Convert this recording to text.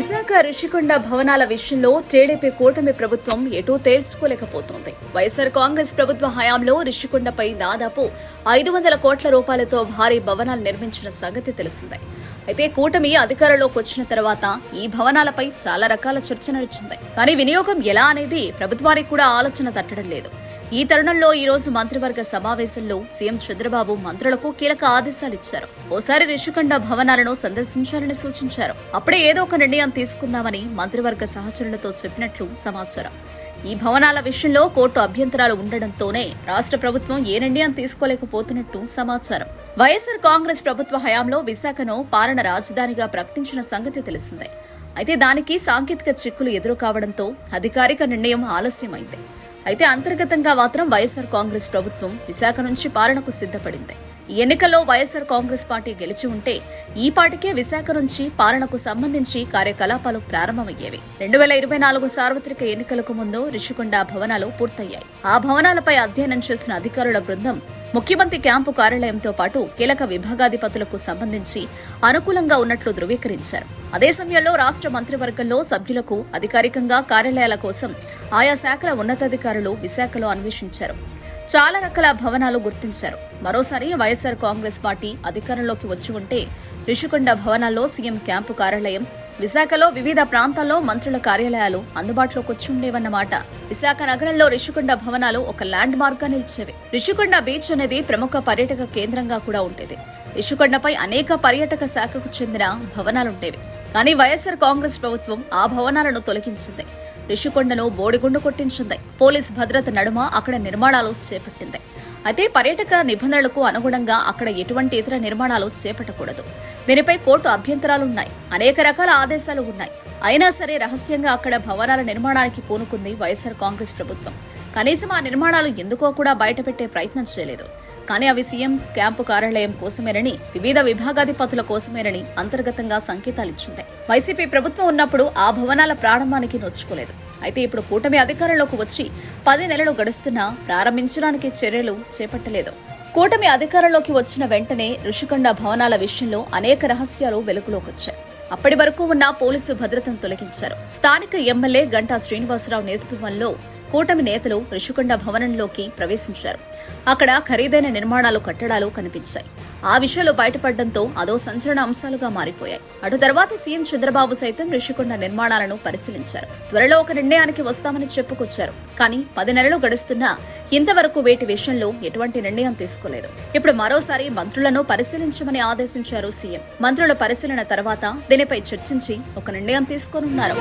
విశాఖ రిషికొండ భవనాల విషయంలో టీడీపీ కూటమి ప్రభుత్వం ఎటూ తేల్చుకోలేకపోతోంది. వైఎస్సార్ కాంగ్రెస్ ప్రభుత్వ హయాంలో రిషికొండపై దాదాపు ఐదు వందల కోట్ల రూపాయలతో భారీ భవనాలు నిర్మించిన సంగతి తెలిసిందే. అయితే కూటమి అధికారంలోకి వచ్చిన తర్వాత ఈ భవనాలపై చాలా రకాల చర్చ నడిచింది. కానీ వినియోగం ఎలా అనేది ప్రభుత్వానికి కూడా ఆలోచన తట్టడం లేదు. ఈ తరుణంలో ఈ రోజు మంత్రివర్గ సమావేశంలో సీఎం చంద్రబాబు మంత్రులకు కీలక ఆదేశాలు ఇచ్చారు. ఓసారి రిషికొండ భవనాలను సందర్శించాలని సూచించారు. అప్పుడే ఏదో ఒక నిర్ణయం తీసుకుందామని మంత్రివర్గ సహచరులతో చెప్పినట్లు సమాచారం. ఈ భవనాల విషయంలో కోర్టు అభ్యంతరాలు ఉండడంతోనే రాష్ట్ర ప్రభుత్వం ఏ నిర్ణయం తీసుకోలేకపోతున్నట్టు సమాచారం. వైఎస్సార్ కాంగ్రెస్ ప్రభుత్వ హయాంలో విశాఖను పాలన రాజధానిగా ప్రకటించిన సంగతి తెలిసిందే. అయితే దానికి సాంకేతిక చిక్కులు ఎదురు కావడంతో అధికారిక నిర్ణయం ఆలస్యమైంది. అయితే అంతర్గతంగా మాత్రం వైఎస్సార్ కాంగ్రెస్ ప్రభుత్వం విశాఖ నుంచి పాలనకు సిద్ధపడింది. ఎన్నికల్లో వైఎస్సార్ కాంగ్రెస్ పార్టీ గెలిచి ఉంటే ఈ పాటికే విశాఖ నుంచి పాలనకు సంబంధించి కార్యకలాపాలు ప్రారంభమయ్యేవి. రెండు వేల ఇరవై నాలుగు సార్వత్రిక ఎన్నికలకు ముందు రిషికొండ భవనాలు పూర్తయ్యాయి. ఆ భవనాలపై అధ్యయనం చేసిన అధికారుల బృందం ముఖ్యమంత్రి క్యాంపు కార్యాలయంతో పాటు కీలక విభాగాధిపతులకు సంబంధించి అనుకూలంగా ఉన్నట్లు ధృవీకరించారు. అదే సమయంలో రాష్ట్ర మంత్రివర్గంలో సభ్యులకు అధికారికంగా కార్యాలయాల కోసం ఆయా శాఖల ఉన్నతాధికారులు విశాఖలో అన్వేషించారు. చాలా రకాల భవనాలు గుర్తించారు. మరోసారి వైఎస్సార్ కాంగ్రెస్ పార్టీ అధికారంలోకి వచ్చి ఉంటే రిషికొండ భవనాల్లో సీఎం క్యాంపు కార్యాలయం విశాఖలో వివిధ ప్రాంతాల్లో మంత్రుల కార్యాలయాలు అందుబాటులోకి వచ్చి ఉండేవన్నమాట. విశాఖ నగరంలో రిషికొండ భవనాలు ఒక ల్యాండ్ మార్క్గా నిలిచేవి. రిషికొండ బీచ్ అనేది ప్రముఖ పర్యాటక కేంద్రంగా కూడా ఉండేది. రిషికొండపై అనేక పర్యాటక శాఖకు చెందిన భవనాలుండేవి. కానీ వైఎస్సార్ కాంగ్రెస్ ప్రభుత్వం ఆ భవనాలను తొలగించింది. రిషికొండను బోడిగుండు కొట్టించింది. పోలీస్ భద్రత నడుమ అక్కడ నిర్మాణాలు చేపట్టింది. అయితే పర్యాటక నిబంధనలకు అనుగుణంగా అక్కడ ఎటువంటి ఇతర నిర్మాణాలు చేపట్టకూడదు. దీనిపై కోర్టు అభ్యంతరాలున్నాయి. అనేక రకాల ఆదేశాలు ఉన్నాయి. అయినా సరే రహస్యంగా అక్కడ భవనాల నిర్మాణానికి పూనుకుంది వైఎస్సార్ కాంగ్రెస్ ప్రభుత్వం. కనీసం ఆ నిర్మాణాలు ఎందుకో కూడా బయటపెట్టే ప్రయత్నం చేయలేదు. కానీ అవి సీఎం క్యాంపు కార్యాలయం కోసమేనని వివిధ విభాగాధిపతుల కోసమేనని అంతర్గతంగా సంకేతాలిచ్చింది వైసీపీ ప్రభుత్వం ఉన్నప్పుడు ఆ భవనాల ప్రారంభానికి నొచ్చుకోలేదు. అయితే ఇప్పుడు కూటమి అధికారంలోకి వచ్చి పది నెలలు గడుస్తున్నా ప్రారంభించడానికి చర్యలు చేపట్టలేదు. కూటమి అధికారంలోకి వచ్చిన వెంటనే ఋషికొండ భవనాల విషయంలో అనేక రహస్యాలు వెలుగులోకి వచ్చాయి. అప్పటి వరకు ఉన్న పోలీసు భద్రతను తొలగించారు. స్థానిక ఎమ్మెల్యే గంటా శ్రీనివాసరావు నేతృత్వంలో కూటమి నేతలు రిషికొండ భవనంలోకి ప్రవేశించారు. అక్కడ ఖరీదైన నిర్మాణాలు కట్టడాలు కనిపించాయి. ఆ విషయాలు బయటపడడంతో అదో సంచలన అంశాలుగా మారిపోయాయి. అటు తర్వాత సీఎం చంద్రబాబు సైతం రిషికొండ నిర్మాణాలను పరిశీలించారు. త్వరలో ఒక నిర్ణయానికి వస్తామని చెప్పుకొచ్చారు. కానీ పది నెలలు గడుస్తున్నా ఇంతవరకు వేటి విషయంలో ఎటువంటి నిర్ణయం తీసుకోలేదు. ఇప్పుడు మరోసారి మంత్రులను పరిశీలించమని ఆదేశించారు సీఎం. మంత్రుల పరిశీలన తర్వాత దీనిపై చర్చించి ఒక నిర్ణయం తీసుకోనున్నారు.